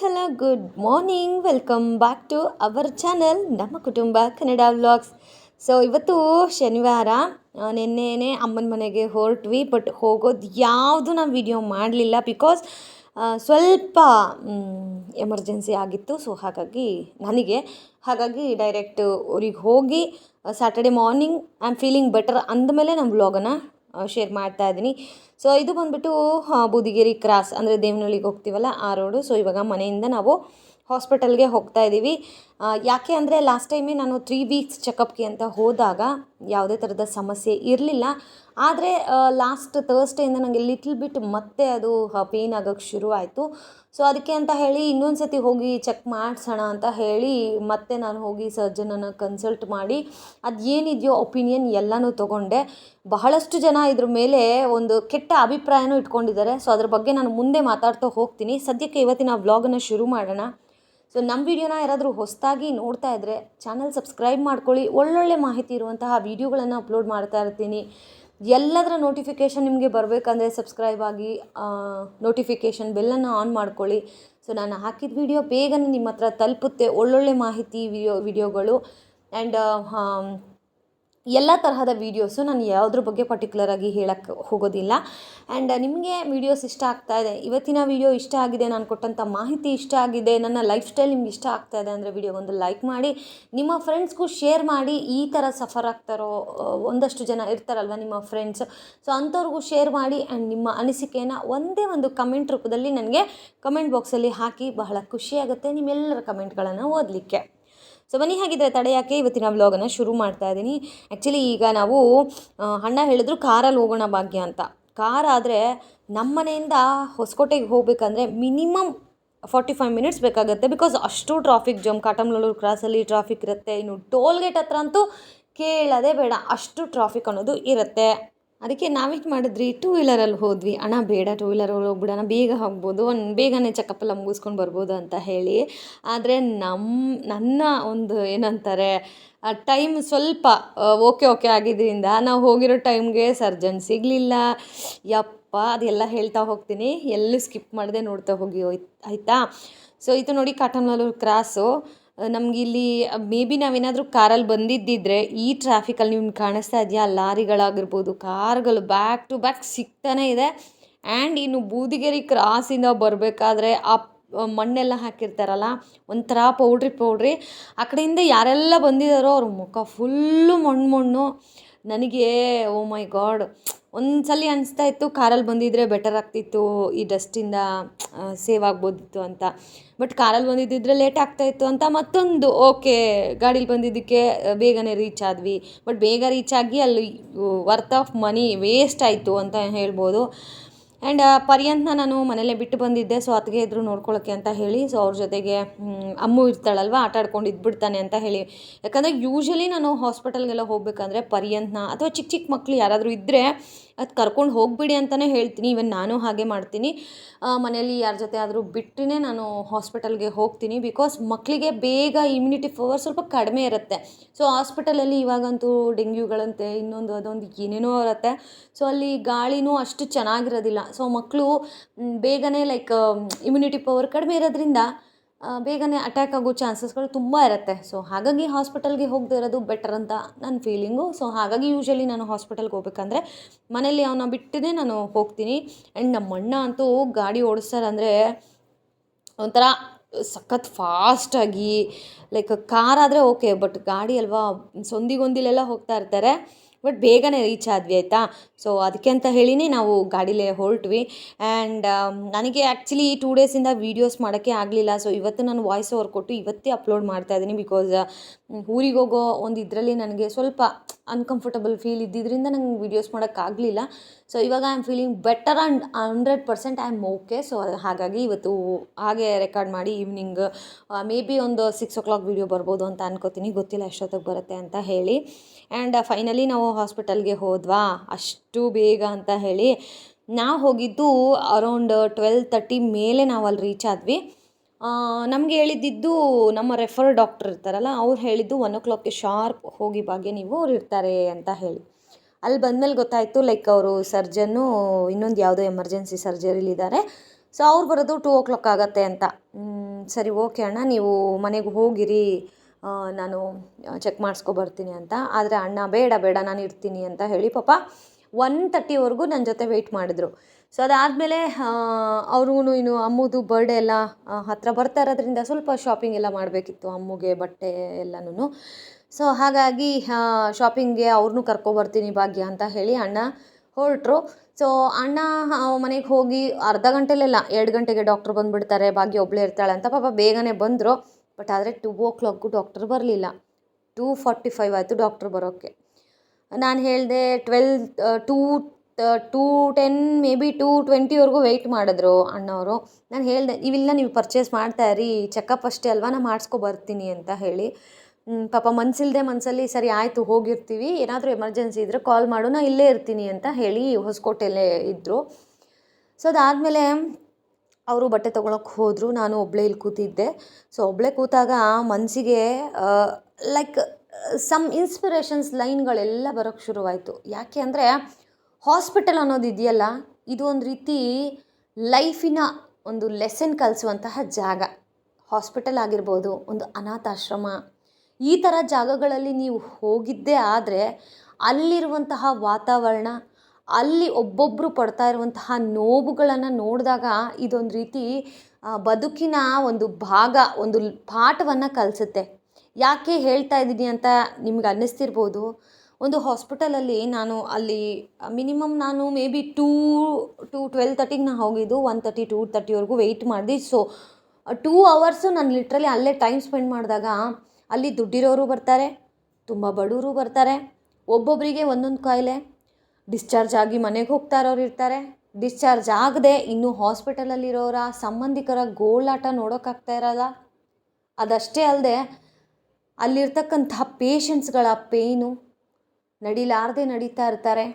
Hello good morning welcome back to our channel ನಮ್ಮ ಕುಟುಂಬ Kannada vlogs so ಇವತ್ತು ಶನಿವಾರ ನೆನ್ನೆನೇ ಅಮ್ಮನ ಮನೆಗೆ ಹೊರಟ್ವಿ ಬಟ್ ಹೋಗೋದು ಯಾವುದು ನಾವು ವಿಡಿಯೋ ಮಾಡಲಿಲ್ಲ ಬಿಕಾಸ್ ಸ್ವಲ್ಪ ಎಮರ್ಜೆನ್ಸಿ ಆಗಿತ್ತು. ಸೊ ಹಾಗಾಗಿ ನನಗೆ, ಹಾಗಾಗಿ ಡೈರೆಕ್ಟ್ ಊರಿಗೆ ಹೋಗಿ Saturday morning I am feeling better ಅಂದಮೇಲೆ ನಾನು ವ್ಲಾಗನ್ನು ಶೇರ್ ಮಾಡ್ತಾ ಇದ್ದೀನಿ. ಸೊ ಇದು ಬಂದುಬಿಟ್ಟು ಬೂದಿಗೆರೆ ಕ್ರಾಸ್ ಅಂದರೆ ದೇವನಹಳ್ಳಿಗೆ ಹೋಗ್ತೀವಲ್ಲ, ಆ ರೋಡು ಸೊ ಇವಾಗ ಮನೆಯಿಂದ ನಾವು ಹಾಸ್ಪಿಟಲ್ಗೆ ಹೋಗ್ತಾ ಇದ್ದೀವಿ ಯಾಕೆ ಅಂದರೆ ಲಾಸ್ಟ್ ಟೈಮೇ ನಾನು ತ್ರೀ ವೀಕ್ಸ್ ಚೆಕಪ್ಗೆ ಅಂತ ಹೋದಾಗ ಯಾವುದೇ ಥರದ ಸಮಸ್ಯೆ ಇರಲಿಲ್ಲ. ಆದರೆ ಲಾಸ್ಟ್ ತರ್ಸ್ಡೇಯಿಂದ ನನಗೆ ಲಿಟ್ಲ್ ಬಿಟ್ ಮತ್ತೆ ಅದು ಪೇಯ್ನ್ ಆಗೋಕ್ಕೆ ಶುರು ಆಯಿತು ಸೊ ಅದಕ್ಕೆ ಅಂತ ಹೇಳಿ ಇನ್ನೊಂದು ಸತಿ ಹೋಗಿ ಚೆಕ್ ಮಾಡಿಸೋಣ ಅಂತ ಹೇಳಿ ಮತ್ತೆ ನಾನು ಹೋಗಿ ಸರ್ಜನನ್ನು ಕನ್ಸಲ್ಟ್ ಮಾಡಿ ಅದು ಏನಿದೆಯೋ ಒಪಿನಿಯನ್ ಎಲ್ಲನೂ ತೊಗೊಂಡೆ. ಬಹಳಷ್ಟು ಜನ ಇದ್ರ ಮೇಲೆ ಒಂದು ಕೆಟ್ಟ ಅಭಿಪ್ರಾಯನೂ ಇಟ್ಕೊಂಡಿದ್ದಾರೆ. ಸೊ ಅದ್ರ ಬಗ್ಗೆ ನಾನು ಮುಂದೆ ಮಾತಾಡ್ತಾ ಹೋಗ್ತೀನಿ. ಸದ್ಯಕ್ಕೆ ಇವತ್ತಿನ ವ್ಲಾಗನ್ನು ಶುರು ಮಾಡೋಣ. ಸೊ ನಮ್ಮ ವಿಡಿಯೋನ ಯಾರಾದರೂ ಹೊಸದಾಗಿ ನೋಡ್ತಾ ಇದ್ದರೆ ಚಾನಲ್ ಸಬ್ಸ್ಕ್ರೈಬ್ ಮಾಡ್ಕೊಳ್ಳಿ. ಒಳ್ಳೊಳ್ಳೆ ಮಾಹಿತಿ ಇರುವಂತಹ ವೀಡಿಯೋಗಳನ್ನು ಅಪ್ಲೋಡ್ ಮಾಡ್ತಾ ಇರ್ತೀನಿ. ಎಲ್ಲದರ ನೋಟಿಫಿಕೇಷನ್ ನಿಮಗೆ ಬರಬೇಕಂದ್ರೆ ಸಬ್ಸ್ಕ್ರೈಬ್ ಆಗಿ ನೋಟಿಫಿಕೇಷನ್ ಬೆಲ್ಲನ್ನು ಆನ್ ಮಾಡ್ಕೊಳ್ಳಿ. ಸೊ ನಾನು ಹಾಕಿದ ವಿಡಿಯೋ ಬೇಗನೆ ನಿಮ್ಮ ಹತ್ರ ತಲುಪುತ್ತೆ ಒಳ್ಳೊಳ್ಳೆ ಮಾಹಿತಿ ವಿಡಿಯೋ ವಿಡಿಯೋಗಳು ಆ್ಯಂಡ್ ಎಲ್ಲ ತರಹದ ವೀಡಿಯೋಸು ನಾನು ಯಾವುದ್ರ ಬಗ್ಗೆ ಪರ್ಟಿಕ್ಯುಲರಾಗಿ ಹೇಳಕ್ಕೆ ಹೋಗೋದಿಲ್ಲ. ಆ್ಯಂಡ್ ನಿಮಗೆ ವೀಡಿಯೋಸ್ ಇಷ್ಟ ಆಗ್ತಾ ಇದೆ, ಇವತ್ತಿನ ವೀಡಿಯೋ ಇಷ್ಟ ಆಗಿದೆ ನಾನು ಕೊಟ್ಟಂಥ ಮಾಹಿತಿ ಇಷ್ಟ ಆಗಿದೆ, ನನ್ನ ಲೈಫ್ ಸ್ಟೈಲ್ ನಿಮ್ಗೆ ಇಷ್ಟ ಆಗ್ತಾ ಇದೆ ಅಂದರೆ ವಿಡಿಯೋಗೊಂದು ಲೈಕ್ ಮಾಡಿ, ನಿಮ್ಮ ಫ್ರೆಂಡ್ಸ್ಗೂ ಶೇರ್ ಮಾಡಿ ಈ ಥರ ಸಫರ್ ಆಗ್ತಾರೋ ಒಂದಷ್ಟು ಜನ ಇರ್ತಾರಲ್ವ ನಿಮ್ಮ ಫ್ರೆಂಡ್ಸ್ ಸೊ ಅಂಥವ್ರಿಗೂ ಶೇರ್ ಮಾಡಿ ಆ್ಯಂಡ್ ನಿಮ್ಮ ಅನಿಸಿಕೆಯನ್ನು ಒಂದೇ ಒಂದು ಕಮೆಂಟ್ ರೂಪದಲ್ಲಿ ನನಗೆ ಕಮೆಂಟ್ ಬಾಕ್ಸಲ್ಲಿ ಹಾಕಿ ಬಹಳ ಖುಷಿಯಾಗುತ್ತೆ ನಿಮ್ಮೆಲ್ಲರ ಕಮೆಂಟ್ಗಳನ್ನು ಓದಲಿಕ್ಕೆ. ಸೊ ಬನ್ನಿ, ಹಾಗಿದ್ರೆ ತಡೆ ಯಾಕೆ ಇವತ್ತಿನ ವ್ಲಾಗನ್ನು ಶುರು ಮಾಡ್ತಾ ಇದ್ದೀನಿ. ಆ್ಯಕ್ಚುಲಿ ಈಗ ನಾವು ಅಣ್ಣ ಹೇಳಿದ್ರು ಕಾರಲ್ಲಿ ಹೋಗೋಣ ಭಾಗ್ಯ ಅಂತ. ಕಾರ್ ಆದರೆ ನಮ್ಮ ಮನೆಯಿಂದ ಹೊಸಕೋಟೆಗೆ ಹೋಗಬೇಕಂದ್ರೆ ಮಿನಿಮಮ್ ಫಾರ್ಟಿ ಫೈವ್ ಮಿನಿಟ್ಸ್ ಬೇಕಾಗುತ್ತೆ. ಬಿಕಾಸ್ ಅಷ್ಟು ಟ್ರಾಫಿಕ್ ಜಮ್ ಕಾಟಮಲೂರು ಕ್ರಾಸಲ್ಲಿ ಟ್ರಾಫಿಕ್ ಇರುತ್ತೆ. ಇನ್ನು ಟೋಲ್ ಗೇಟ್ ಹತ್ರ ಅಂತೂ ಕೇಳೋದೇ ಬೇಡ. ಅಷ್ಟು ಟ್ರಾಫಿಕ್ ಅನ್ನೋದು ಇರುತ್ತೆ. ಅದಕ್ಕೆ ನಾವೇನು ಮಾಡಿದ್ರಿ? ಟೂ ವೀಲರಲ್ಲಿ ಹೋದ್ವಿ. ಅಣ್ಣ, ಬೇಡ ಟೂ ವೀಲರಲ್ಲಿ ಹೋಗ್ಬಿಡೋಣ. ಬೇಗ ಹೋಗ್ಬೋದು. ಒಂದು ಬೇಗನೆ ಚೆಕಪ್ ಎಲ್ಲ ಮುಗಿಸ್ಕೊಂಡು ಬರ್ಬೋದು ಅಂತ ಹೇಳಿ. ಆದರೆ ನಮ್ಮ ನನ್ನ ಒಂದು ಏನಂತಾರೆ ಟೈಮ್ ಸ್ವಲ್ಪ ಓಕೆ ಓಕೆ ಆಗಿದ್ದರಿಂದ ನಾವು ಹೋಗಿರೋ ಟೈಮ್ಗೆ ಸರ್ಜನ್ ಸಿಗಲಿಲ್ಲ. ಯಪ್ಪ, ಅದೆಲ್ಲ ಹೇಳ್ತಾ ಹೋಗ್ತೀನಿ. ಎಲ್ಲೂ ಸ್ಕಿಪ್ ಮಾಡದೆ ನೋಡ್ತಾ ಹೋಗಿ ಹೋಯ್ತು ಆಯಿತಾ? ಸೊ ಇದು ನೋಡಿ ಕಾಟಮಲೂರು ಕ್ರಾಸು ನಮ್ಗೆ ಇಲ್ಲಿ ಮೇ ಬಿ ನಾವೇನಾದರೂ ಕಾರಲ್ಲಿ ಬಂದಿದ್ದಿದ್ರೆ ಈ ಟ್ರಾಫಿಕಲ್ಲಿ ನೀವು ಕಾಣಿಸ್ತಾ ಇದೆಯಾ? ಲಾರಿಗಳಾಗಿರ್ಬೋದು, ಕಾರ್ಗಳು ಬ್ಯಾಕ್ ಟು ಬ್ಯಾಕ್ ಸಿಗ್ತಾನೆ ಇದೆ. ಆ್ಯಂಡ್ ಇನ್ನು ಬೂದಿಗೆರೆ ಕ್ರಾಸಿಂದ ಬರಬೇಕಾದ್ರೆ ಆ ಮಣ್ಣೆಲ್ಲ ಹಾಕಿರ್ತಾರಲ್ಲ, ಒಂಥರ ಪೌಡ್ರಿ ಪೌಡ್ರಿ ಆ ಕಡೆಯಿಂದ ಯಾರೆಲ್ಲ ಬಂದಿದ್ದಾರೋ ಅವ್ರ ಮುಖ ಫುಲ್ಲು ಮಣ್ಣು ಮಣ್ಣು. ನನಗೆ, ಓ ಮೈ ಗಾಡ್. ಒಂದು ಸಲ ಅನಿಸ್ತಾ ಇತ್ತು, ಕಾರಲ್ಲಿ ಬಂದಿದ್ದರೆ ಬೆಟರ್ ಆಗ್ತಿತ್ತು, ಈ ಡಸ್ಟಿಂದ ಸೇವ್ ಆಗ್ಬೋದಿತ್ತು ಅಂತ. ಬಟ್ ಕಾರಲ್ಲಿ ಬಂದಿದ್ದಿದ್ರೆ ಲೇಟ್ ಆಗ್ತಾಯಿತ್ತು ಅಂತ ಮತ್ತೊಂದು, ಓಕೆ, ಗಾಡೀಲಿ ಬಂದಿದ್ದಕ್ಕೆ ಬೇಗನೆ ರೀಚ್ ಆದ್ವಿ. ಬಟ್ ಬೇಗ ರೀಚ್ ಆಗಿ ಅಲ್ಲಿ ವರ್ತ್ ಆಫ್ ಮನಿ ವೇಸ್ಟ್ ಆಯಿತು ಅಂತ ಹೇಳ್ಬೋದು. ಆ್ಯಂಡ್ ಪರ್ಯಂತನ ನಾನು ಮನೇಲೇ ಬಿಟ್ಟು ಬಂದಿದ್ದೆ. ಸೊ ಅತ್ತಿಗೆ ಇದ್ರು ನೋಡ್ಕೊಳ್ಳೋಕ್ಕೆ ಅಂತ ಹೇಳಿ ಸೊ ಅವ್ರ ಜೊತೆಗೆ ಅಮ್ಮು ಇರ್ತಾಳಲ್ವ, ಆಟ ಆಡ್ಕೊಂಡು ಇದ್ಬಿಡ್ತಾನೆ ಅಂತ ಹೇಳಿ. ಯಾಕಂದರೆ ಯೂಶ್ವಲಿ ನಾನು ಹಾಸ್ಪಿಟಲ್ಗೆಲ್ಲ ಹೋಗಬೇಕಂದ್ರೆ ಪರ್ಯಂತನ ಅಥವಾ ಚಿಕ್ಕ ಚಿಕ್ಕ ಮಕ್ಕಳು ಯಾರಾದರೂ ಇದ್ದರೆ ಅದು ಕರ್ಕೊಂಡು ಹೋಗಿಬಿಡಿ ಅಂತಲೇ ಹೇಳ್ತೀನಿ. ಇವನ್ ನಾನು ಹಾಗೆ ಮಾಡ್ತೀನಿ. ಮನೆಯಲ್ಲಿ ಯಾರ ಜೊತೆ ಆದರೂ ಬಿಟ್ಟರೆ ನಾನು ಹಾಸ್ಪಿಟಲ್ಗೆ ಹೋಗ್ತೀನಿ. ಬಿಕಾಸ್ ಮಕ್ಕಳಿಗೆ ಬೇಗ ಇಮ್ಯುನಿಟಿ ಪವರ್ ಸ್ವಲ್ಪ ಕಡಿಮೆ ಇರುತ್ತೆ. ಸೊ ಹಾಸ್ಪಿಟಲಲ್ಲಿ ಇವಾಗಂತೂ ಡೆಂಗ್ಯೂಗಳಂತೆ, ಇನ್ನೊಂದು ಅದೊಂದು ಏನೇನೋ ಇರುತ್ತೆ. ಸೊ ಅಲ್ಲಿ ಗಾಳಿನೂ ಅಷ್ಟು ಚೆನ್ನಾಗಿರೋದಿಲ್ಲ. ಸೊ ಮಕ್ಕಳು ಬೇಗನೆ ಲೈಕ್ ಇಮ್ಯುನಿಟಿ ಪವರ್ ಕಡಿಮೆ ಇರೋದ್ರಿಂದ ಬೇಗನೆ ಅಟ್ಯಾಕ್ ಆಗೋ ಚಾನ್ಸಸ್ಗಳು ತುಂಬ ಇರುತ್ತೆ. ಸೊ ಹಾಗಾಗಿ ಹಾಸ್ಪಿಟಲ್ಗೆ ಹೋಗದೇ ಇರೋದು ಬೆಟರ್ ಅಂತ ನನ್ನ ಫೀಲಿಂಗು ಸೊ ಹಾಗಾಗಿ ಯೂಶ್ವಲಿ ನಾನು ಹಾಸ್ಪಿಟಲ್ಗೆ ಹೋಗ್ಬೇಕಂದ್ರೆ ಮನೇಲಿ ಅವನ್ನ ಬಿಟ್ಟಿನೇ ನಾನು ಹೋಗ್ತೀನಿ. ಆ್ಯಂಡ್ ನಮ್ಮ ಅಣ್ಣ ಅಂತೂ ಗಾಡಿ ಓಡಿಸ್ತಾರಂದರೆ ಒಂಥರ ಸಖತ್ ಫಾಸ್ಟಾಗಿ ಲೈಕ್ ಕಾರ್ ಆದರೆ ಓಕೆ ಬಟ್ ಗಾಡಿ ಅಲ್ವಾ ಸಂದಿಗೊಂದಿಲೆಲ್ಲ ಹೋಗ್ತಾ ಇರ್ತಾರೆ. ಬಟ್ ಬೇಗನೆ ರೀಚ್ ಆದ್ವಿ, ಆಯಿತಾ? ಸೊ ಅದಕ್ಕೆ ಅಂತ ಹೇಳಿನೇ ನಾವು ಗಾಡಿಲೇ ಹೊರಟ್ವಿ. ಆ್ಯಂಡ್ ನನಗೆ ಆ್ಯಕ್ಚುಲಿ ಟೂ ಡೇಸಿಂದ ವೀಡಿಯೋಸ್ ಮಾಡೋಕ್ಕೆ ಆಗಲಿಲ್ಲ. ಸೊ ಇವತ್ತು ನಾನು ವಾಯ್ಸ್ ಓವರ್ ಕೊಟ್ಟು ಇವತ್ತೇ ಅಪ್ಲೋಡ್ ಮಾಡ್ತಾ ಇದ್ದೀನಿ ಬಿಕಾಸ್ ಊರಿಗೆ ಹೋಗೋ ಒಂದು ಇದರಲ್ಲಿ ನನಗೆ ಸ್ವಲ್ಪ ಅನ್ಕಂಫರ್ಟಬಲ್ ಫೀಲ್ ಇದ್ದಿದ್ದರಿಂದ ನಂಗೆ ವೀಡಿಯೋಸ್ ಮಾಡೋಕ್ಕಾಗಲಿಲ್ಲ ಸೊ ಇವಾಗ I am feeling better and hundred percent I am okay so ಹಾಗಾಗಿ ಇವತ್ತು ಹಾಗೆ ರೆಕಾರ್ಡ್ ಮಾಡಿ ಈವ್ನಿಂಗ್ ಮೇ ಬಿ ಒಂದು ಸಿಕ್ಸ್ ಓ ಕ್ಲಾಕ್ ವೀಡಿಯೋ ಬರ್ಬೋದು ಅಂತ ಅನ್ಕೋತೀನಿ. ಗೊತ್ತಿಲ್ಲ ಎಷ್ಟೊತ್ತಿಗೆ ಬರುತ್ತೆ ಅಂತ ಹೇಳಿ. ಆ್ಯಂಡ್ ಫೈನಲಿ ನಾವು ಹಾಸ್ಪಿಟಲ್ಗೆ ಹೋದ್ವಾ? ಅಷ್ಟು ಬೇಗ ಅಂತ ಹೇಳಿ ನಾವು ಹೋಗಿದ್ದು ಅರೌಂಡ್ ಟ್ವೆಲ್ ತರ್ಟಿ ಮೇಲೆ ನಾವು ಅಲ್ಲಿ ರೀಚ್ ಆದ್ವಿ. ನಮಗೆ ಹೇಳಿದ್ದಿದ್ದು ನಮ್ಮ ರೆಫರ್ ಡಾಕ್ಟರ್ ಇರ್ತಾರಲ್ಲ, ಅವ್ರು ಹೇಳಿದ್ದು ಒನ್ ಓ ಕ್ಲಾಕ್ಗೆ ಶಾರ್ಪ್ ಹೋಗಿ ಭಾಗ್ಯ ನೀವು ಅವ್ರು ಇರ್ತಾರೆ ಅಂತ ಹೇಳಿ. ಅಲ್ಲಿ ಬಂದಮೇಲೆ ಗೊತ್ತಾಯಿತು ಲೈಕ್ ಅವರು ಸರ್ಜನ್ನು ಇನ್ನೊಂದು ಯಾವುದೋ ಎಮರ್ಜೆನ್ಸಿ ಸರ್ಜರಿಲಿದ್ದಾರೆ ಸೊ ಅವ್ರು ಬರೋದು ಟೂ ಓ ಕ್ಲಾಕ್ ಆಗುತ್ತೆ ಅಂತ. ಸರಿ ಓಕೆ ಅಣ್ಣ, ನೀವು ಮನೆಗೆ ಹೋಗಿರಿ. ನಾನು ಚೆಕ್ ಮಾಡಿಸ್ಕೊ ಬರ್ತೀನಿ ಅಂತ. ಆದರೆ ಅಣ್ಣ ಬೇಡ ಬೇಡ, ನಾನು ಇರ್ತೀನಿ ಅಂತ ಹೇಳಿ ಪಾಪ ಒನ್ ತರ್ಟಿವರೆಗೂ ನನ್ನ ಜೊತೆ ವೆಯ್ಟ್ ಮಾಡಿದರು. ಸೊ ಅದಾದಮೇಲೆ ಅವ್ರಿಗೂ ಇನ್ನು ಅಮ್ಮದು ಬರ್ಡೇ ಎಲ್ಲ ಹತ್ತಿರ ಬರ್ತಾ ಇರೋದ್ರಿಂದ ಸ್ವಲ್ಪ ಶಾಪಿಂಗ್ ಎಲ್ಲ ಮಾಡಬೇಕಿತ್ತು ಅಮ್ಮಗೆ ಬಟ್ಟೆ ಎಲ್ಲನೂ ಸೊ ಹಾಗಾಗಿ ಶಾಪಿಂಗ್ಗೆ ಅವ್ರನ್ನೂ ಕರ್ಕೊಬರ್ತೀನಿ ಭಾಗ್ಯ ಅಂತ ಹೇಳಿ ಅಣ್ಣ ಹೊರಟರು. ಸೊ ಅಣ್ಣ ಮನೆಗೆ ಹೋಗಿ ಅರ್ಧ ಗಂಟೆಲೆಲ್ಲ, ಎರಡು ಗಂಟೆಗೆ ಡಾಕ್ಟ್ರು ಬಂದುಬಿಡ್ತಾರೆ, ಭಾಗ್ಯ ಒಬ್ಬಳೇ ಇರ್ತಾಳೆ ಅಂತ ಪಾಪ ಬೇಗನೆ ಬಂದರು. ಬಟ್ ಆದರೆ ಟೂ ಓ ಕ್ಲಾಕ್ಗೂ ಡಾಕ್ಟರ್ ಬರಲಿಲ್ಲ. ಟೂ ಫಾರ್ಟಿ ಫೈವ್ ಆಯಿತು ಡಾಕ್ಟ್ರ್ ಬರೋಕ್ಕೆ ನಾನು ಹೇಳಿದೆ twelve two two ten maybe two ಟ್ವೆಂಟಿವರೆಗೂ wait ಮಾಡಿದ್ರು ಅಣ್ಣವರು. ನಾನು ಹೇಳಿದೆ, ಇವಿಲ್ಲ ನೀವು ಪರ್ಚೇಸ್ ಮಾಡ್ತಾ ಇರಿ ಚೆಕಪ್ ಅಷ್ಟೇ ಅಲ್ವಾ ನಾನು ಮಾಡಿಸ್ಕೊ ಬರ್ತೀನಿ ಅಂತ ಹೇಳಿ. ಪಾಪ ಮನಸ್ಸಿಲ್ಲದೆ ಮನಸ್ಸಲ್ಲಿ ಸರಿ ಆಯಿತು, ಹೋಗಿರ್ತೀವಿ. ಏನಾದರೂ ಎಮರ್ಜೆನ್ಸಿ ಇದ್ದರೆ ಕಾಲ್ ಮಾಡು, ನಾ ಇಲ್ಲೇ ಇರ್ತೀನಿ ಅಂತ ಹೇಳಿ ಹೊಸಕೋಟೆಯಲ್ಲೇ ಇದ್ದರು ಸೊ ಅದಾದಮೇಲೆ ಅವರು ಬಟ್ಟೆ ತೊಗೊಳಕ್ಕೆ ಹೋದರು, ನಾನು ಒಬ್ಬಳೇ ಇಲ್ಲಿ ಕೂತಿದ್ದೆ. ಸೊ ಒಬ್ಬಳೇ ಕೂತಾಗ ಮನಸ್ಸಿಗೆ ಲೈಕ್ ಸಮ್ ಇನ್ಸ್ಪಿರೇಷನ್ಸ್ ಲೈನ್ಗಳೆಲ್ಲ ಬರೋಕ್ಕೆ ಶುರುವಾಯಿತು. ಯಾಕೆ ಅಂದರೆ ಹಾಸ್ಪಿಟಲ್ ಅನ್ನೋದು ಇದೆಯಲ್ಲ, ಇದು ಒಂದು ರೀತಿ ಲೈಫಿನ ಒಂದು ಲೆಸನ್ ಕಲಿಸುವಂತಹ ಜಾಗ. ಹಾಸ್ಪಿಟಲ್ ಆಗಿರ್ಬೋದು, ಒಂದು ಅನಾಥಾಶ್ರಮ. ಈ ಥರ ಜಾಗಗಳಲ್ಲಿ ನೀವು ಹೋಗಿದ್ದೇ ಆದರೆ, ಅಲ್ಲಿರುವಂತಹ ವಾತಾವರಣ ಅಲ್ಲಿ ಒಬ್ಬೊಬ್ಬರು ಪಡ್ತಾ ಇರುವಂತಹ ನೋವುಗಳನ್ನು ನೋಡಿದಾಗ ಇದೊಂದು ರೀತಿ ಬದುಕಿನ ಒಂದು ಭಾಗ, ಒಂದು ಪಾಠವನ್ನು ಕಲಿಸುತ್ತೆ. ಯಾಕೆ ಹೇಳ್ತಾ ಇದ್ದೀನಿ ಅಂತ ನಿಮ್ಗೆ ಅನ್ನಿಸ್ತಿರ್ಬೋದು. ಒಂದು ಹಾಸ್ಪಿಟಲಲ್ಲಿ ನಾನು ಅಲ್ಲಿ ಮಿನಿಮಮ್ ನಾನು maybe two to twelve ತರ್ಟಿಗೆ ನಾನು ಹೋಗಿದ್ದು ಒನ್ ತರ್ಟಿ ಟೂ ತರ್ಟಿವರೆಗೂ ವೆಯ್ಟ್ ಮಾಡಿದೆ. ಸೊ ಟೂ ಅವರ್ಸು ನಾನು ಲಿಟ್ರಲಿ ಅಲ್ಲೇ ಟೈಮ್ ಸ್ಪೆಂಡ್ ಮಾಡಿದಾಗ ಅಲ್ಲಿ ದುಡ್ಡಿರೋರು ಬರ್ತಾರೆ, ತುಂಬ ಬಡವರು ಬರ್ತಾರೆ ಒಬ್ಬೊಬ್ಬರಿಗೆ ಒಂದೊಂದು ಕಾಯಿಲೆ. ಡಿಸ್ಚಾರ್ಜ್ ಆಗಿ ಮನೆಗೆ ಹೋಗ್ತಾ ಇರೋರು ಇರ್ತಾರೆ. ಡಿಸ್ಚಾರ್ಜ್ ಆಗದೆ ಇನ್ನೂ ಹಾಸ್ಪಿಟಲಲ್ಲಿರೋರ ಸಂಬಂಧಿಕರ ಗೋಳಾಟ ನೋಡೋಕ್ಕಾಗ್ತಾ ಇರಲ್ಲ. ಅದಷ್ಟೇ ಅಲ್ಲದೆ ಅಲ್ಲಿರ್ತಕ್ಕಂಥ ಪೇಷಂಟ್ಸ್ಗಳ ಪೇಯ್ನು ನಡಿಲಾರದೆ ನಡೀತಾ ಇರ್ತಾರೆ.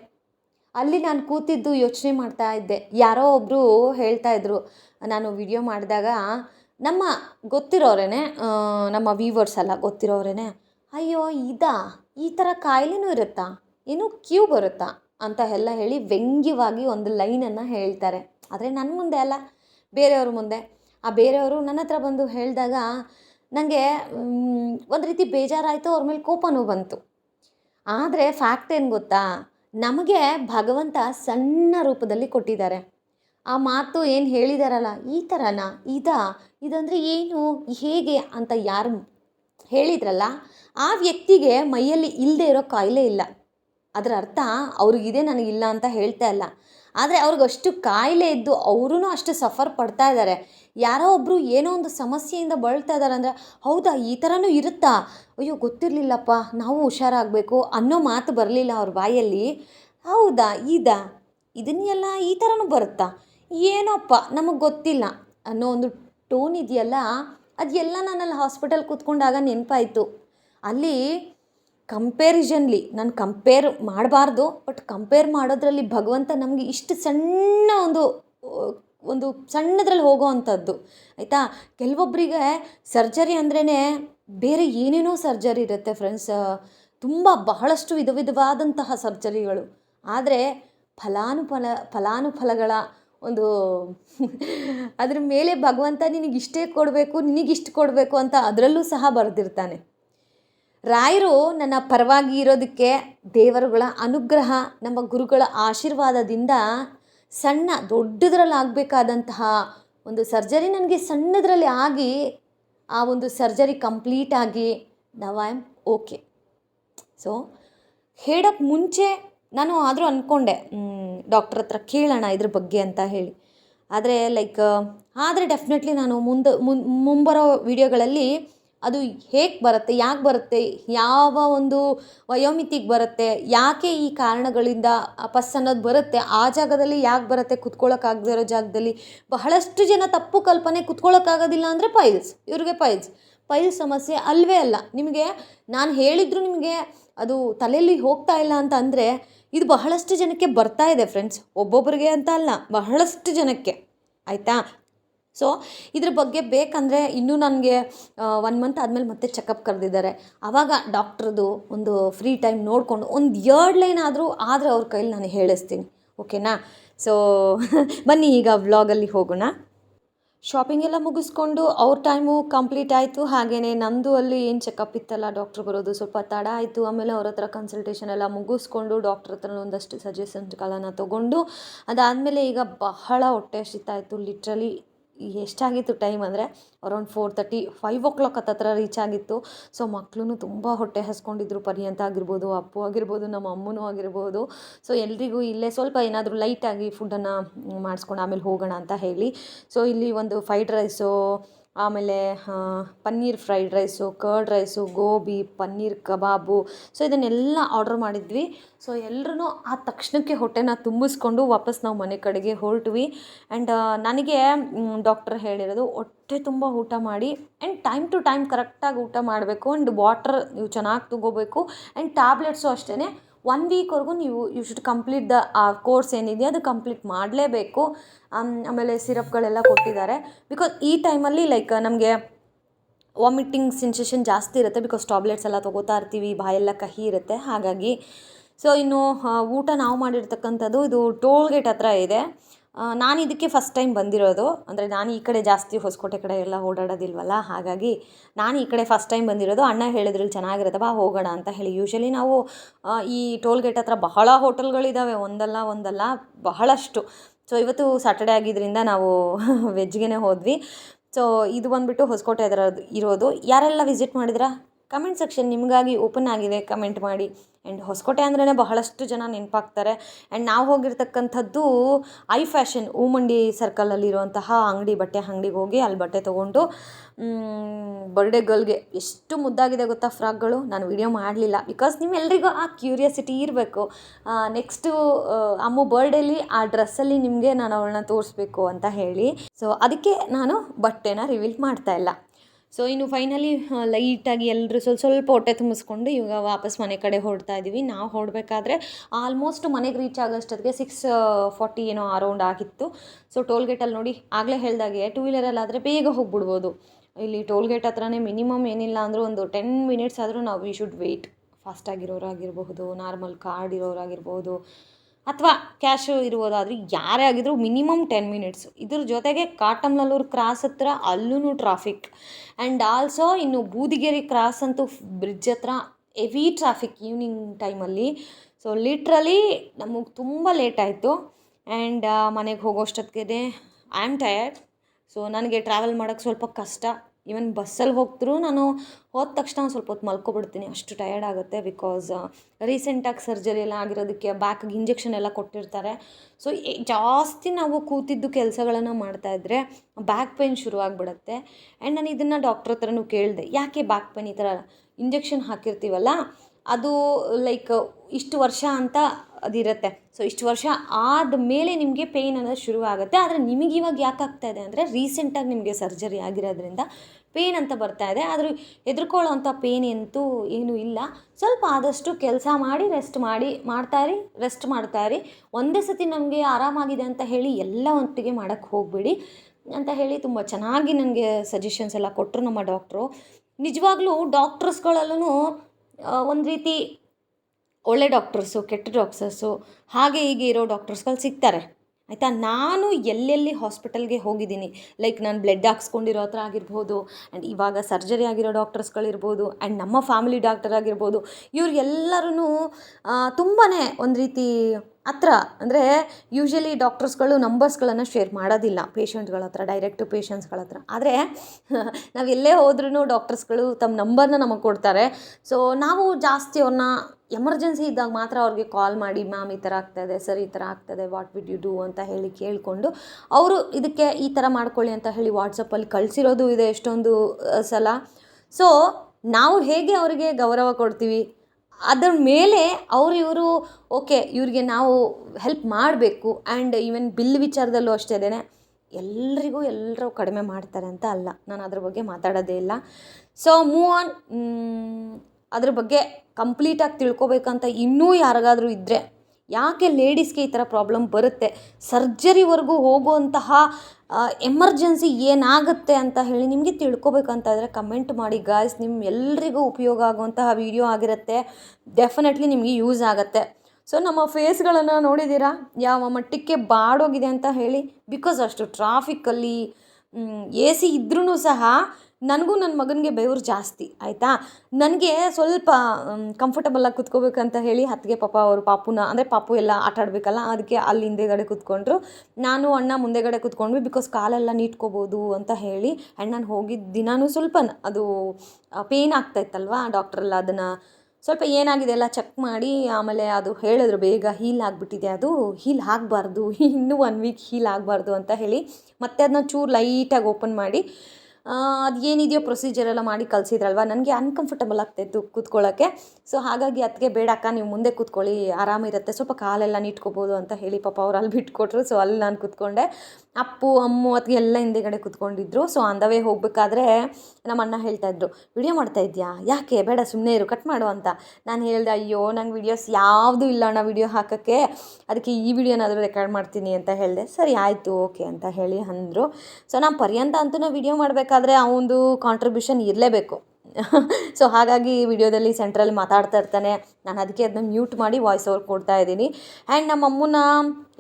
ಅಲ್ಲಿ ನಾನು ಕೂತಿದ್ದು ಯೋಚನೆ ಮಾಡ್ತಾ ಇದ್ದೆ. ಯಾರೋ ಒಬ್ಬರು ಹೇಳ್ತಾ ಇದ್ರು. ನಾನು ವಿಡಿಯೋ ಮಾಡಿದಾಗ, ನಮ್ಮ ಗೊತ್ತಿರೋರೇನೆ ನಮ್ಮ ವೀವರ್ಸ್ ಅಲ್ಲ, ಗೊತ್ತಿರೋರೇನೆ, ಅಯ್ಯೋ, ಇದಾ? ಈ ಥರ ಕಾಯಿಲೆನೂ ಇರುತ್ತಾ? ಏನು ಕ್ಯೂ ಬರುತ್ತಾ? ಅಂತ ಎಲ್ಲ ಹೇಳಿ ವ್ಯಂಗ್ಯವಾಗಿ ಒಂದು ಲೈನನ್ನು ಹೇಳ್ತಾರೆ. ಆದರೆ ನನ್ನ ಮುಂದೆ ಅಲ್ಲ, ಬೇರೆಯವ್ರ ಮುಂದೆ. ಆ ಬೇರೆಯವರು ನನ್ನ ಹತ್ರ ಬಂದು ಹೇಳಿದಾಗ ನನಗೆ ಒಂದು ರೀತಿ ಬೇಜಾರಾಯಿತು, ಅವ್ರ ಮೇಲೆ ಕೋಪನೂ ಬಂತು. ಆದರೆ ಫ್ಯಾಕ್ಟ್ ಏನು ಗೊತ್ತಾ? ನಮಗೆ ಭಗವಂತ ಸಣ್ಣ ರೂಪದಲ್ಲಿ ಕೊಟ್ಟಿದ್ದಾರೆ. ಆ ಮಾತು ಏನು ಹೇಳಿದಾರಲ್ಲ, ಈ ಥರನಾ ಇದಾ, ಇದಂದರೆ ಏನು, ಹೇಗೆ ಅಂತ ಯಾರು ಹೇಳಿದ್ರಲ್ಲ, ಆ ವ್ಯಕ್ತಿಗೆ ಮೈಯಲ್ಲಿ ಇಲ್ಲದೆ ಇರೋ ಕಾಯಿಲೆ ಇಲ್ಲ. ಅದರ ಅರ್ಥ ಅವ್ರಿಗಿದೆ ನನಗಿಲ್ಲ ಅಂತ ಹೇಳ್ತಾ ಇಲ್ಲ. ಆದರೆ ಅವ್ರಿಗಷ್ಟು ಕಾಯಿಲೆ ಇದ್ದು ಅವರೂ ಅಷ್ಟು ಸಫರ್ ಪಡ್ತಾ ಇದ್ದಾರೆ. ಯಾರೋ ಒಬ್ಬರು ಏನೋ ಒಂದು ಸಮಸ್ಯೆಯಿಂದ ಬಳಲ್ತಾ ಇದ್ದಾರೆ ಅಂದರೆ, ಹೌದಾ, ಈ ಥರನೂ ಇರುತ್ತಾ? ಅಯ್ಯೋ, ಗೊತ್ತಿರಲಿಲ್ಲಪ್ಪ, ನಾವು ಹುಷಾರಾಗಬೇಕು ಅನ್ನೋ ಮಾತು ಬರಲಿಲ್ಲ ಅವ್ರ ಬಾಯಲ್ಲಿ. ಹೌದಾ, ಇದಾ? ಇದನ್ನೆಲ್ಲ ಈ ಥರನೂ ಬರುತ್ತಾ? ಏನೋಪ್ಪ, ನಮಗೆ ಗೊತ್ತಿಲ್ಲ ಅನ್ನೋ ಒಂದು ಟೋನ್ ಇದೆಯಲ್ಲ ಅದೆಲ್ಲ ನಾನಲ್ಲಿ ಹಾಸ್ಪಿಟಲ್ ಕೂತ್ಕೊಂಡಾಗ ನೆನಪಾಯಿತು. ಅಲ್ಲಿ ಕಂಪೇರಿಷನ್ಲಿ ನಾನು ಕಂಪೇರ್ ಮಾಡಬಾರ್ದು ಬಟ್ ಕಂಪೇರ್ ಮಾಡೋದ್ರಲ್ಲಿ ಭಗವಂತ ನಮಗೆ ಇಷ್ಟು ಸಣ್ಣ ಒಂದು ಒಂದು ಸಣ್ಣದ್ರಲ್ಲಿ ಹೋಗೋ ಅಂಥದ್ದು ಆಯಿತಾ? ಕೆಲವೊಬ್ಬರಿಗೆ ಸರ್ಜರಿ ಅಂದ್ರೇ ಬೇರೆ ಏನೇನೋ ಸರ್ಜರಿ ಇರುತ್ತೆ ಫ್ರೆಂಡ್ಸ್ ತುಂಬ ಬಹಳಷ್ಟು ವಿಧ ವಿಧವಾದಂತಹ ಸರ್ಜರಿಗಳು ಆದರೆ ಫಲಾನುಫಲ, ಫಲಾನುಫಲಗಳ ಒಂದು ಅದ್ರ ಮೇಲೆ ಭಗವಂತ ನಿನಗಿಷ್ಟೇ ಕೊಡಬೇಕು, ನಿನಗಿಷ್ಟು ಕೊಡಬೇಕು ಅಂತ ಅದರಲ್ಲೂ ಸಹ ಬರೆದಿರ್ತಾನೆ. ರಾಯರು ನನ್ನ ಪರವಾಗಿ ಇರೋದಕ್ಕೆ ದೇವರುಗಳ ಅನುಗ್ರಹ, ನಮ್ಮ ಗುರುಗಳ ಆಶೀರ್ವಾದದಿಂದ ಸಣ್ಣ ದೊಡ್ಡದರಲ್ಲಿ ಆಗಬೇಕಾದಂತಹ ಒಂದು ಸರ್ಜರಿ ನನಗೆ ಸಣ್ಣದರಲ್ಲಿ ಆಗಿ, ಆ ಒಂದು ಸರ್ಜರಿ ಕಂಪ್ಲೀಟ್ ಆಗಿ now I am okay so ಹೇಳೋಕ್ಕೆ ಮುಂಚೆ ನಾನು ಆದರೂ ಅಂದ್ಕೊಂಡೆ ಡಾಕ್ಟ್ರ್ ಹತ್ರ ಕೇಳೋಣ ಇದ್ರ ಬಗ್ಗೆ ಅಂತ ಹೇಳಿ. ಆದರೆ ಲೈಕ್ ಆದರೆ ಡೆಫಿನೆಟ್ಲಿ ನಾನು ಮುಂದೆ ಮುಂಬರೋ ವಿಡಿಯೋಗಳಲ್ಲಿ ಅದು ಹೇಗೆ ಬರುತ್ತೆ, ಯಾಕೆ ಬರುತ್ತೆ, ಯಾವ ಒಂದು ವಯೋಮಿತಿಗೆ ಬರುತ್ತೆ, ಯಾಕೆ ಈ ಕಾರಣಗಳಿಂದ ಅಪಸ್ ಪಸ್ ಅನ್ನೋದು ಬರುತ್ತೆ, ಆ ಜಾಗದಲ್ಲಿ ಯಾಕೆ ಬರುತ್ತೆ ಕುತ್ಕೊಳ್ಳೋಕ್ಕಾಗದೇ ಇರೋ ಜಾಗದಲ್ಲಿ ಬಹಳಷ್ಟು ಜನ ತಪ್ಪು ಕಲ್ಪನೆ ಕುತ್ಕೊಳ್ಳೋಕ್ಕಾಗೋದಿಲ್ಲ ಅಂದರೆ ಪೈಲ್ಸ್, ಇವ್ರಿಗೆ ಪೈಲ್ಸ್. ಪೈಲ್ ಸಮಸ್ಯೆ ಅಲ್ವೇ ಅಲ್ಲ. ನಿಮಗೆ, ನಾನು ಹೇಳಿದ್ರು ನಿಮಗೆ ಅದು ತಲೆಯಲ್ಲಿ ಹೋಗ್ತಾ ಇಲ್ಲ ಅಂತ ಅಂದರೆ ಇದು ಬಹಳಷ್ಟು ಜನಕ್ಕೆ ಬರ್ತಾ ಇದೆ ಫ್ರೆಂಡ್ಸ್ ಒಬ್ಬೊಬ್ಬರಿಗೆ ಅಂತ ಅಲ್ಲ, ಬಹಳಷ್ಟು ಜನಕ್ಕೆ. ಆಯಿತಾ? ಸೊ ಇದ್ರ ಬಗ್ಗೆ ಬೇಕಂದರೆ ಇನ್ನೂ ನನಗೆ ಒನ್ ಮಂತ್ ಆದಮೇಲೆ ಮತ್ತೆ ಚೆಕಪ್ ಕರೆದಿದ್ದಾರೆ. ಆವಾಗ ಡಾಕ್ಟ್ರದ್ದು ಒಂದು ಫ್ರೀ ಟೈಮ್ ನೋಡಿಕೊಂಡು ಒಂದು ಎರಡು ಲೈನ್ ಆದರೂ ಆದರೆ ಅವ್ರ ಕೈಲಿ ನಾನು ಹೇಳಿಸ್ತೀನಿ. ಓಕೆನಾ ಸೊ ಬನ್ನಿ ಈಗ ವ್ಲಾಗಲ್ಲಿ ಹೋಗೋಣ. ಶಾಪಿಂಗ್ ಎಲ್ಲ ಮುಗಿಸ್ಕೊಂಡು ಅವ್ರ ಟೈಮು ಕಂಪ್ಲೀಟ್ ಆಯಿತು. ಹಾಗೆಯೇ ನಂದು ಅಲ್ಲಿ ಏನು ಚೆಕಪ್ ಇತ್ತಲ್ಲ ಡಾಕ್ಟ್ರ್ ಬರೋದು ಸ್ವಲ್ಪ ತಡ ಆಯಿತು. ಆಮೇಲೆ ಅವ್ರ ಹತ್ರ ಕನ್ಸಲ್ಟೇಷನ್ ಎಲ್ಲ ಮುಗಿಸ್ಕೊಂಡು ಡಾಕ್ಟ್ರ್ ಹತ್ರ ಒಂದಷ್ಟು ಸಜೆಷನ್ಸ್ಗಳನ್ನು ತೊಗೊಂಡು, ಅದಾದಮೇಲೆ ಈಗ ಬಹಳ ಹೊಟ್ಟೆ ಆಯಿತು ಲಿಟ್ರಲಿ ಎಷ್ಟಾಗಿತ್ತು ಟೈಮ್ ಅಂದರೆ around four thirty five o'clock ಹತ್ತತ್ರ ರೀಚ್ ಆಗಿತ್ತು. ಸೊ ಮಕ್ಳು ತುಂಬ ಹೊಟ್ಟೆ ಹಸ್ಕೊಂಡಿದ್ರು. ಪರ್ಯಂತ ಆಗಿರ್ಬೋದು, ಅಪ್ಪು ಆಗಿರ್ಬೋದು, ನಮ್ಮ ಅಮ್ಮನೂ ಆಗಿರ್ಬೋದು. ಸೊ ಎಲ್ರಿಗೂ ಇಲ್ಲೇ ಸ್ವಲ್ಪ ಏನಾದರೂ ಲೈಟಾಗಿ ಫುಡ್ಡನ್ನು ಮಾಡಿಸ್ಕೊಂಡು ಆಮೇಲೆ ಹೋಗೋಣ ಅಂತ ಹೇಳಿ. ಸೊ ಇಲ್ಲಿ ಒಂದು ಫೈಡ್ ರೈಸು ಆಮೇಲೆ paneer fried rice, curd rice, gobi, paneer kebab. So, ಇದನ್ನೆಲ್ಲ ಆರ್ಡ್ರ್ ಮಾಡಿದ್ವಿ. ಸೊ ಎಲ್ರೂ ಆ ತಕ್ಷಣಕ್ಕೆ ಹೊಟ್ಟೆನ ತುಂಬಿಸ್ಕೊಂಡು ವಾಪಸ್ ನಾವು ಮನೆ ಕಡೆಗೆ ಹೊರಟ್ವಿ. ಆ್ಯಂಡ್ ನನಗೆ ಡಾಕ್ಟರ್ ಹೇಳಿರೋದು ಹೊಟ್ಟೆ ತುಂಬ ಊಟ ಮಾಡಿ ಆ್ಯಂಡ್ ಟೈಮ್ ಟು ಟೈಮ್ ಕರೆಕ್ಟಾಗಿ ಊಟ ಮಾಡಬೇಕು ಆ್ಯಂಡ್ ವಾಟ್ರ್ ನೀವು ಚೆನ್ನಾಗಿ ತಗೋಬೇಕು ಆ್ಯಂಡ್ ಟ್ಯಾಬ್ಲೆಟ್ಸು ಅಷ್ಟೇ ಒನ್ ವೀಕ್ವರೆಗೂ ನೀವು ಯು ಶುಡ್ ಕಂಪ್ಲೀಟ್ ದ ಆ ಕೋರ್ಸ್ ಏನಿದೆಯೋ ಅದು ಕಂಪ್ಲೀಟ್ ಮಾಡಲೇಬೇಕು. ಆಮೇಲೆ ಸಿರಪ್ಗಳೆಲ್ಲ ಕೊಟ್ಟಿದ್ದಾರೆ. ಬಿಕಾಸ್ ಈ ಟೈಮಲ್ಲಿ ಲೈಕ್ ನಮಗೆ ವಾಮಿಟಿಂಗ್ ಸೆನ್ಸೇಷನ್ ಜಾಸ್ತಿ ಇರುತ್ತೆ ಬಿಕಾಸ್ ಟಾಬ್ಲೆಟ್ಸ್ ಎಲ್ಲ ತೊಗೋತಾ ಇರ್ತೀವಿ, ಬಾಯೆಲ್ಲ ಕಹಿ ಇರುತ್ತೆ. ಹಾಗಾಗಿ ಸೊ ಇನ್ನು ಊಟ ನಾವು ಮಾಡಿರ್ತಕ್ಕಂಥದ್ದು ಇದು ಟೋಲ್ ಗೇಟ್ ಹತ್ರ ಇದೆ. ನಾನು ಇದಕ್ಕೆ ಫಸ್ಟ್ ಟೈಮ್ ಬಂದಿರೋದು. ಅಂದರೆ ನಾನು ಈ ಕಡೆ ಜಾಸ್ತಿ ಹೊಸಕೋಟೆ ಕಡೆ ಎಲ್ಲ ಓಡಾಡೋದಿಲ್ವಲ್ಲ? ಹಾಗಾಗಿ ನಾನು ಈ ಕಡೆ ಫಸ್ಟ್ ಟೈಮ್ ಬಂದಿರೋದು. ಅಣ್ಣ ಹೇಳಿದ್ರು ಇಲ್ಲಿ ಚೆನ್ನಾಗಿರುತ್ತೆ. ಬಾ, ಹೋಗೋಣ ಅಂತ ಹೇಳಿ. ಯೂಶ್ವಲಿ ನಾವು ಈ ಟೋಲ್ ಗೇಟ್ ಹತ್ರ ಬಹಳ ಹೋಟೆಲ್ಗಳಿದ್ದಾವೆ ಒಂದಲ್ಲ ಒಂದಲ್ಲ, ಬಹಳಷ್ಟು. ಸೊ ಇವತ್ತು ಸಾಟರ್ಡೆ ಆಗಿದ್ದರಿಂದ ನಾವು ವೆಜ್ಗೆನೇ ಹೋದ್ವಿ. ಸೊ ಇದು ಬಂದುಬಿಟ್ಟು ಹೊಸಕೋಟೆ ಅದರ ಇರೋದು. ಯಾರೆಲ್ಲ ವಿಸಿಟ್ ಮಾಡಿದ್ರಾ? ಕಮೆಂಟ್ ಸೆಕ್ಷನ್ ನಿಮಗಾಗಿ ಓಪನ್ ಆಗಿದೆ, ಕಮೆಂಟ್ ಮಾಡಿ. ಆ್ಯಂಡ್ ಹೊಸಕೋಟೆ ಅಂದ್ರೇ ಬಹಳಷ್ಟು ಜನ ನೆನಪಾಗ್ತಾರೆ. ಆ್ಯಂಡ್ ನಾವು ಹೋಗಿರ್ತಕ್ಕಂಥದ್ದು ಐ ಫ್ಯಾಷನ್, ಊಮಂಡಿ ಸರ್ಕಲಲ್ಲಿರುವಂತಹ ಅಂಗಡಿ ಬಟ್ಟೆ ಅಂಗಡಿಗೆ ಹೋಗಿ ಅಲ್ಲಿ ಬಟ್ಟೆ ತೊಗೊಂಡು ಬರ್ಡೇ ಗರ್ಲ್ಗೆ ಎಷ್ಟು ಮುದ್ದಾಗಿದೆ ಗೊತ್ತಾ ಫ್ರಾಕ್ಗಳು? ನಾನು ವಿಡಿಯೋ ಮಾಡಲಿಲ್ಲ. ಬಿಕಾಸ್ ನಿಮ್ಮೆಲ್ಲರಿಗೂ ಆ ಕ್ಯೂರಿಯಾಸಿಟಿ ಇರಬೇಕು. ನೆಕ್ಸ್ಟು ಅಮ್ಮು ಬರ್ಡೇಲಿ ಆ ಡ್ರೆಸ್ಸಲ್ಲಿ ನಿಮಗೆ ನಾನು ಅವಳನ್ನ ತೋರಿಸ್ಬೇಕು ಅಂತ ಹೇಳಿ. ಸೊ ಅದಕ್ಕೆ ನಾನು ಬಟ್ಟೆನ ರಿವೀಲ್ ಮಾಡ್ತಾ ಇಲ್ಲ. ಸೊ ಇನ್ನು ಫೈನಲಿ ಲೈಟಾಗಿ ಎಲ್ಲರೂ ಸ್ವಲ್ಪ ಸ್ವಲ್ಪ ಹೊಟ್ಟೆ ತುಂಬಿಸ್ಕೊಂಡು ಇವಾಗ ವಾಪಸ್ ಮನೆ ಕಡೆ ಹೊಡ್ತಾ ಇದ್ದೀವಿ ನಾವು ಹೊಡಬೇಕಾದ್ರೆ ಆಲ್ಮೋಸ್ಟ್ ಮನೆಗೆ ರೀಚ್ ಆಗೋಷ್ಟೊತ್ತಿಗೆ ಸಿಕ್ಸ್ ಫಾರ್ಟಿ ಏನೋ ಅರೌಂಡ್ ಆಗಿತ್ತು. ಸೊ ಟೋಲ್ ಗೇಟಲ್ಲಿ ನೋಡಿ, ಆಗಲೇ ಹೇಳ್ದಾಗೆ ಟೂ ವೀಲರಲ್ಲಾದರೆ ಬೇಗ ಹೋಗ್ಬಿಡ್ಬೋದು. ಇಲ್ಲಿ ಟೋಲ್ ಗೇಟ್ ಹತ್ರನೇ ಮಿನಿಮಮ್ ಏನಿಲ್ಲ ಅಂದರೂ ಒಂದು ಟೆನ್ ಮಿನಿಟ್ಸ್ ಆದರೂ ನಾವು ವಿ ಶುಡ್ ವೆಯ್ಟ್ ಫಾಸ್ಟಾಗಿರೋರಾಗಿರ್ಬಹುದು ನಾರ್ಮಲ್ ಕಾರ್ಡ್ ಇರೋರಾಗಿರ್ಬೋದು. ಅಥವಾ ಕ್ಯಾಶು ಇರ್ಬೋದಾದ್ರೆ ಯಾರೇ ಆಗಿದ್ರು ಮಿನಿಮಮ್ ಟೆನ್ ಮಿನಿಟ್ಸ್ ಇದ್ರ ಜೊತೆಗೆ ಕಾಟಮ್ನಲ್ಲೂರು ಕ್ರಾಸ್ ಹತ್ರ ಅಲ್ಲೂ ಟ್ರಾಫಿಕ್ ಆ್ಯಂಡ್ ಆಲ್ಸೋ ಇನ್ನು ಬೂದಿಗೆರೆ ಕ್ರಾಸ್ ಅಂತೂ ಬ್ರಿಡ್ಜ್ ಹತ್ರ ಎವಿ ಟ್ರಾಫಿಕ್ ಈವ್ನಿಂಗ್ ಟೈಮಲ್ಲಿ ಸೊ ಲಿಟ್ರಲಿ ನಮಗೆ ತುಂಬ ಲೇಟ್ ಆಯಿತು. ಆ್ಯಂಡ್ ಮನೆಗೆ ಹೋಗೋಷ್ಟೊತ್ತಿಗೆ ಐ ಆಮ್ ಟಯರ್ಡ್ ಸೊ ನನಗೆ ಟ್ರಾವೆಲ್ ಮಾಡೋಕ್ಕೆ ಸ್ವಲ್ಪ ಕಷ್ಟ. ಈವನ್ ಬಸ್ಸಲ್ಲಿ ಹೋಗ್ತಿರು ನಾನು ಹೋದ ತಕ್ಷಣ ಸ್ವಲ್ಪ ಹೊತ್ತು ಮಲ್ಕೊಬಿಡ್ತೀನಿ. ಅಷ್ಟು ಟಯರ್ಡ್ ಆಗುತ್ತೆ ಬಿಕಾಸ್ ರೀಸೆಂಟಾಗಿ ಸರ್ಜರಿ ಎಲ್ಲ ಆಗಿರೋದಕ್ಕೆ ಬ್ಯಾಕ್ಗೆ ಇಂಜೆಕ್ಷನ್ ಎಲ್ಲ ಕೊಟ್ಟಿರ್ತಾರೆ. ಸೊ ಜಾಸ್ತಿ ನಾವು ಕೂತಿದ್ದು ಕೆಲಸಗಳನ್ನು ಮಾಡ್ತಾಯಿದ್ರೆ ಬ್ಯಾಕ್ ಪೇಯ್ನ್ ಶುರುವಾಗ್ಬಿಡುತ್ತೆ ಆ್ಯಂಡ್ ನಾನು ಇದನ್ನು ಡಾಕ್ಟ್ರ್ ಹತ್ರನೂ ಕೇಳಿದೆ, ಯಾಕೆ ಬ್ಯಾಕ್ ಪೇಯ್ನ್ ಈ ಥರ ಇಂಜೆಕ್ಷನ್ ಹಾಕಿರ್ತೀವಲ್ಲ? ಅದು ಲೈಕ್ ಇಷ್ಟು ವರ್ಷ ಅಂತ ಅದಿರುತ್ತೆ. ಸೊ ಇಷ್ಟು ವರ್ಷ ಆದ ಮೇಲೆ ನಿಮಗೆ ಪೇಯ್ನ್ ಅನ್ನೋದು ಶುರು ಆಗುತ್ತೆ ಆದರೆ ನಿಮಗೆ ಇವಾಗ ಯಾಕೆ ಆಗ್ತಾ ಇದೆ ಅಂದರೆ ರೀಸೆಂಟಾಗಿ ನಿಮಗೆ ಸರ್ಜರಿ ಆಗಿರೋದ್ರಿಂದ ಪೇಯ್ನ್ ಅಂತ ಬರ್ತಾ ಇದೆ. ಆದರೂ ಹೆದರ್ಕೊಳ್ಳೋ ಅಂಥ ಪೇಯ್ನ್ ಅಂತೂ ಏನೂ ಇಲ್ಲ. ಸ್ವಲ್ಪ ಆದಷ್ಟು ಕೆಲಸ ಮಾಡಿ ರೆಸ್ಟ್ ಮಾಡಿ ಮಾಡ್ತಾಯಿರಿ ರೆಸ್ಟ್ ಮಾಡ್ತಾಯಿರಿ ಒಂದೇ ಸತಿ ನಮಗೆ ಆರಾಮಾಗಿದೆ ಅಂತ ಹೇಳಿ ಎಲ್ಲ ಒಟ್ಟಿಗೆ ಮಾಡೋಕ್ಕೆ ಹೋಗಬೇಡಿ ಅಂತ ಹೇಳಿ ತುಂಬ ಚೆನ್ನಾಗಿ ನನಗೆ ಸಜೆಷನ್ಸ್ ಎಲ್ಲ ಕೊಟ್ಟರು ನಮ್ಮ ಡಾಕ್ಟ್ರು ನಿಜವಾಗ್ಲೂ ಡಾಕ್ಟರ್ಸ್ಗಳಲ್ಲೂ ಒಂದು ರೀತಿ ಒಳ್ಳೆ ಡಾಕ್ಟರ್ಸು ಕೆಟ್ಟ ಡಾಕ್ಟರ್ಸು ಹಾಗೆ ಹೀಗೆ ಇರೋ ಡಾಕ್ಟರ್ಸ್ಗಳು ಸಿಗ್ತಾರೆ. ಆಯಿತಾ? ನಾನು ಎಲ್ಲೆಲ್ಲಿ ಹಾಸ್ಪಿಟಲ್ಗೆ ಹೋಗಿದ್ದೀನಿ? ಲೈಕ್ ನಾನು ಬ್ಲಡ್ ಹಾಕ್ಸ್ಕೊಂಡಿರೋ ಹತ್ರ ಆಗಿರ್ಬೋದು ಆ್ಯಂಡ್ ಇವಾಗ ಸರ್ಜರಿ ಆಗಿರೋ ಡಾಕ್ಟರ್ಸ್ಗಳಿರ್ಬೋದು ಆ್ಯಂಡ್ ನಮ್ಮ ಫ್ಯಾಮಿಲಿ ಡಾಕ್ಟರ್ ಆಗಿರ್ಬೋದು ಇವ್ರಿಗೆಲ್ಲರೂ ತುಂಬಾ ಒಂದು ರೀತಿ ಹತ್ರ, ಅಂದರೆ ಯೂಶ್ವಲಿ ಡಾಕ್ಟರ್ಸ್ಗಳು ನಂಬರ್ಸ್ಗಳನ್ನು ಶೇರ್ ಮಾಡೋದಿಲ್ಲ ಪೇಷಂಟ್ಗಳ ಹತ್ರ ಡೈರೆಕ್ಟು ಪೇಷಂಟ್ಸ್ಗಳ ಹತ್ರ. ಆದರೆ, ನಾವು ಎಲ್ಲೇ ಹೋದ್ರೂ ಡಾಕ್ಟರ್ಸ್ಗಳು ತಮ್ಮ ನಂಬರ್ನ ನಮಗೆ ಕೊಡ್ತಾರೆ. ಸೊ ನಾವು ಜಾಸ್ತಿ ಅವ್ರನ್ನ ಎಮರ್ಜೆನ್ಸಿ ಇದ್ದಾಗ ಮಾತ್ರ ಅವ್ರಿಗೆ ಕಾಲ್ ಮಾಡಿ, ಮ್ಯಾಮ್, ಈ ಥರ ಆಗ್ತಾಯಿದೆ ಸರ್, ಈ ಥರ ಆಗ್ತದೆ ವಾಟ್ ವಿಡ್ ಯು ಡೂ ಅಂತ ಹೇಳಿ ಕೇಳಿಕೊಂಡು, ಅವರು ಇದಕ್ಕೆ ಈ ಥರ ಮಾಡ್ಕೊಳ್ಳಿ ಅಂತ ಹೇಳಿ ವಾಟ್ಸಪ್ಪಲ್ಲಿ ಕಳಿಸಿರೋದು ಇದೆ ಎಷ್ಟೊಂದು ಸಲ. ಸೊ ನಾವು ಹೇಗೆ ಅವರಿಗೆ ಗೌರವ ಕೊಡ್ತೀವಿ? ಅದರ ಮೇಲೆ ಅವರು ಇವರು, ಓಕೆ, ಇವರಿಗೆ ನಾವು ಹೆಲ್ಪ್ ಮಾಡಬೇಕು ಆ್ಯಂಡ್ ಈವನ್ ಬಿಲ್ ವಿಚಾರದಲ್ಲೂ ಅಷ್ಟೇ ಎಲ್ಲರಿಗೂ ಎಲ್ಲರೂ ಕಡಿಮೆ ಮಾಡ್ತಾರೆ ಅಂತ ಅಲ್ಲ. ನಾನು ಅದ್ರ ಬಗ್ಗೆ ಮಾತಾಡೋದೇ ಇಲ್ಲ. ಸೊ ಮೂವ್ ಆನ್ ಅದ್ರ ಬಗ್ಗೆ ಕಂಪ್ಲೀಟಾಗಿ ತಿಳ್ಕೊಬೇಕಂತ ಇನ್ನೂ ಯಾರಿಗಾದ್ರೂ ಇದ್ದರೆ ಯಾಕೆ ಲೇಡೀಸ್ಗೆ ಈ ಥರ ಪ್ರಾಬ್ಲಮ್ ಬರುತ್ತೆ? ಸರ್ಜರಿವರೆಗೂ ಹೋಗುವಂತಹ ಎಮರ್ಜೆನ್ಸಿ ಏನಾಗುತ್ತೆ ಅಂತ ಹೇಳಿ ನಿಮಗೆ ತಿಳ್ಕೊಬೇಕಂತಾದರೆ ಕಮೆಂಟ್ ಮಾಡಿ ಗಾಯ್ಸ್ ನಿಮ್ಮ ಎಲ್ರಿಗೂ ಉಪಯೋಗ ಆಗುವಂತಹ ವಿಡಿಯೋ ಆಗಿರುತ್ತೆ. ಡೆಫಿನೆಟ್ಲಿ ನಿಮಗೆ ಯೂಸ್ ಆಗುತ್ತೆ. ಸೊ ನಮ್ಮ ಫೇಸ್ಗಳನ್ನು ನೋಡಿದ್ದೀರಾ? ಯಾವ ಮಟ್ಟಕ್ಕೆ ಬಾಡೋಗಿದೆ ಅಂತ ಹೇಳಿ ಬಿಕಾಸ್ ಅಷ್ಟು ಟ್ರಾಫಿಕ್ಕಲ್ಲಿ ಎ ಸಿ ಇದ್ರೂ ಸಹ ನನಗೂ ನನ್ನ ಮಗನಿಗೆ ಬೆವರು ಜಾಸ್ತಿ, ಆಯಿತಾ? ನನಗೆ ಸ್ವಲ್ಪ ಕಂಫರ್ಟಬಲಾಗಿ ಕುತ್ಕೋಬೇಕಂತ ಹೇಳಿ ಅತ್ತಿಗೆ ಪಾಪ ಅವರು ಪಾಪುನ, ಅಂದರೆ ಪಾಪು ಎಲ್ಲ ಆಟ ಆಡಬೇಕಲ್ಲ, ಅದಕ್ಕೆ ಅಲ್ಲಿ ಹಿಂದೆಗಡೆ ಕೂತ್ಕೊಂಡ್ರು. ನಾನು ಅಣ್ಣ ಮುಂದೆಗಡೆ ಕೂತ್ಕೊಂಡ್ವಿ ಬಿಕಾಸ್ ಕಾಲೆಲ್ಲ ನೀಟ್ಕೋಬೋದು ಅಂತ ಹೇಳಿ ಆ್ಯಂಡ್ ನಾನು ಹೋಗಿದ್ದ ದಿನಾನೂ ಸ್ವಲ್ಪ ಅದು ಪೇಯ್ನ್ ಆಗ್ತಾಯಿತ್ತಲ್ವ ಡಾಕ್ಟ್ರೆಲ್ಲ ಅದನ್ನು. ಸ್ವಲ್ಪ ಏನಾಗಿದೆ ಎಲ್ಲ ಚೆಕ್ ಮಾಡಿ, ಆಮೇಲೆ ಅದು ಹೇಳಿದ್ರು, ಬೇಗ ಹೀಲ್ ಆಗಿಬಿಟ್ಟಿದೆ ಅದು ಹೀಲ್ ಆಗಬಾರ್ದು, ಇನ್ನೂ ಒನ್ ವೀಕ್ ಹೀಲ್ ಆಗಬಾರ್ದು ಅಂತ ಹೇಳಿ, ಮತ್ತೆ ಅದನ್ನ ಚೂರು ಲೈಟಾಗಿ ಓಪನ್ ಮಾಡಿ ಅದು ಏನಿದೆಯೋ ಪ್ರೊಸೀಜರ್ ಎಲ್ಲ ಮಾಡಿ ಕಳಿಸಿದ್ರಲ್ವ? ನನಗೆ ಅನ್ಕಂಫರ್ಟಬಲ್ ಆಗ್ತಾಯಿತ್ತು ಕೂತ್ಕೊಳ್ಳೋಕ್ಕೆ ಸೊ ಹಾಗಾಗಿ ಅತ್ತಿಗೆ ಬೇಡ ಅಕ್ಕ, ನೀವು ಮುಂದೆ ಕೂತ್ಕೊಳ್ಳಿ ಆರಾಮಿರುತ್ತೆ ಸ್ವಲ್ಪ ಕಾಲೆಲ್ಲ ನೀಟ್ಕೋಬೋದು ಅಂತ ಹೇಳಿ ಪಾಪ ಅವ್ರು ಅಲ್ಲಿ ಬಿಟ್ಕೊಟ್ರು ಸೊ ಅಲ್ಲಿ ನಾನು ಕೂತ್ಕೊಂಡೆ. ಅಪ್ಪು, ಅಮ್ಮು, ಅತ್ತಿಗೆ ಎಲ್ಲ ಹಿಂದೆಗಡೆ ಕೂತ್ಕೊಂಡಿದ್ರು. ಸೊ ಅಂದವೇ ಹೋಗಬೇಕಾದ್ರೆ ನಮ್ಮ ಅಣ್ಣ ಹೇಳ್ತಾಯಿದ್ರು ವಿಡಿಯೋ ಮಾಡ್ತಾ ಇದೆಯಾ ಯಾಕೆ? ಬೇಡ ಸುಮ್ಮನೆ ಇರು ಕಟ್ ಮಾಡು ಅಂತ. ನಾನು ಹೇಳಿದೆ, ಅಯ್ಯೋ, ನಂಗೆ ವಿಡಿಯೋಸ್ ಯಾವುದೂ ಇಲ್ಲ ಅಣ್ಣ ವಿಡಿಯೋ ಹಾಕೋಕ್ಕೆ. ಅದಕ್ಕೆ ಈ ವಿಡಿಯೋನಾದರೂ ರೆಕಾರ್ಡ್ ಮಾಡ್ತೀನಿ ಅಂತ ಹೇಳಿದೆ. ಸರಿ, ಆಯಿತು ಓಕೆ ಅಂತ ಹೇಳಿ ಅಂದರು. ಸೊ ನಾನು ಪರ್ಯಂತ ಅಂತೂ ವಿಡಿಯೋ ಮಾಡಬೇಕಾದ್ರೆ ಅವನದು ಕಾಂಟ್ರಿಬ್ಯೂಷನ್ ಇರಲೇಬೇಕು. ಸೊ ಹಾಗಾಗಿ ಈ ವಿಡಿಯೋದಲ್ಲಿ ಸೆಂಟ್ರಲ್ಲಿ ಮಾತಾಡ್ತಾ ಇರ್ತಾನೆ. ನಾನು ಅದಕ್ಕೆ ಅದನ್ನ ಮ್ಯೂಟ್ ಮಾಡಿ ವಾಯ್ಸ್ ಓವರ್ ಕೊಡ್ತಾ ಇದ್ದೀನಿ. ಆ್ಯಂಡ್ ನಮ್ಮ ಅಮ್ಮನ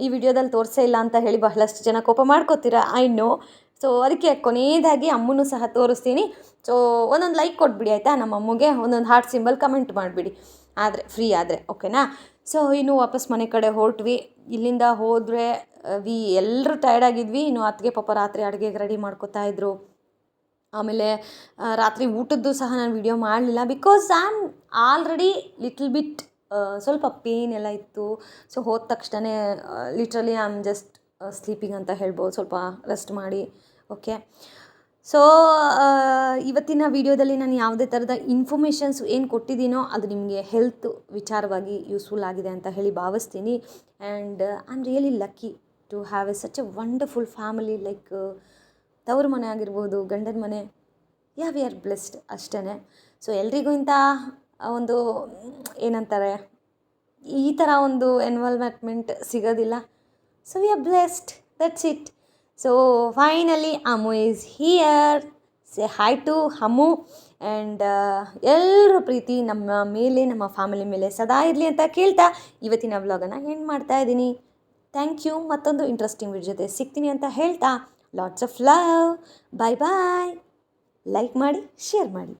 ಈ ವಿಡಿಯೋದಲ್ಲಿ ತೋರಿಸೇ ಇಲ್ಲ ಅಂತ ಹೇಳಿ ಬಹಳಷ್ಟು ಜನ ಕೋಪ ಮಾಡ್ಕೋತೀರಾ? ಐ ನೋ ಸೊ ಅದಕ್ಕೆ ಕೊನೆಯದಾಗಿ ಅಮ್ಮನೂ ಸಹ ತೋರಿಸ್ತೀನಿ. ಸೊ ಒಂದೊಂದು ಲೈಕ್ ಕೊಟ್ಬಿಡಿ, ಆಯಿತಾ? ನಮ್ಮ ಅಮ್ಮಗೆ ಒಂದೊಂದು ಹಾರ್ಟ್ ಸಿಂಬಲ್ ಕಮೆಂಟ್ ಮಾಡಿಬಿಡಿ. ಆದರೆ ಫ್ರೀ ಆದರೆ ಓಕೆನಾ ಸೊ ಇನ್ನು ವಾಪಸ್ ಮನೆ ಕಡೆ ಹೊರಟ್ವಿ. ಇಲ್ಲಿಂದ ಹೋದರೆ ವಿ ಎಲ್ಲರೂ ಟೈರ್ಡ್ ಆಗಿದ್ವಿ. ಇನ್ನು ಅತ್ತಿಗೆ ಪಾಪ ರಾತ್ರಿ ಅಡುಗೆಗೆ ರೆಡಿ ಮಾಡ್ಕೋತಾ ಇದ್ರು. ಆಮೇಲೆ ರಾತ್ರಿ ಊಟದ್ದು ಸಹ ನಾನು ವಿಡಿಯೋ ಮಾಡಲಿಲ್ಲ because I am already little bit ಸ್ವಲ್ಪ ಪೇನ್ ಎಲ್ಲ ಇತ್ತು. ಸೊ ಹೋದ ತಕ್ಷಣ literally I am just sleeping ಅಂತ ಹೇಳ್ಬೋದು. ಸ್ವಲ್ಪ ರೆಸ್ಟ್ ಮಾಡಿ ಓಕೆ ಸೊ ಇವತ್ತಿನ ವಿಡಿಯೋದಲ್ಲಿ ನಾನು ಯಾವುದೇ ಥರದ ಇನ್ಫಾರ್ಮೇಷನ್ಸ್ ಏನು ಕೊಟ್ಟಿದ್ದೀನೋ ಅದು ನಿಮಗೆ ಹೆಲ್ತ್ ವಿಚಾರವಾಗಿ ಯೂಸ್ಫುಲ್ ಆಗಿದೆ ಅಂತ ಹೇಳಿ ಭಾವಿಸ್ತೀನಿ. And I am really lucky to have a such a wonderful family like ತವ್ರ ಮನೆ ಆಗಿರ್ಬೋದು, ಗಂಡನ ಮನೆ, ಯಾ ವಿ ಆರ್ ಬ್ಲೆಸ್ಡ್ ಅಷ್ಟೇ ಸೊ ಎಲ್ರಿಗೂ ಇಂಥ ಒಂದು, ಏನಂತಾರೆ, ಈ ಥರ ಒಂದು ಎನ್ವಾಲ್ಮೆಂಟ್ಮೆಂಟ್ ಸಿಗೋದಿಲ್ಲ. So we are blessed that's it so finally Amu is here say hi to Hamu and ಎಲ್ಲರ ಪ್ರೀತಿ ನಮ್ಮ ಮೇಲೆ, ನಮ್ಮ ಫ್ಯಾಮಿಲಿ ಮೇಲೆ ಸದಾ ಇರಲಿ ಅಂತ ಕೇಳ್ತಾ ಇವತ್ತಿನ ವ್ಲಾಗನ್ನು ಎಂಡ್ ಮಾಡ್ತಾ ಇದ್ದೀನಿ. ಥ್ಯಾಂಕ್ ಯು ಮತ್ತೊಂದು ಇಂಟ್ರೆಸ್ಟಿಂಗ್ ವಿಡಿಯೋ ಜೊತೆ ಸಿಗ್ತೀನಿ ಅಂತ ಹೇಳ್ತಾ lots of love bye bye like ಮಾಡಿ ಶೇರ್ ಮಾಡಿ.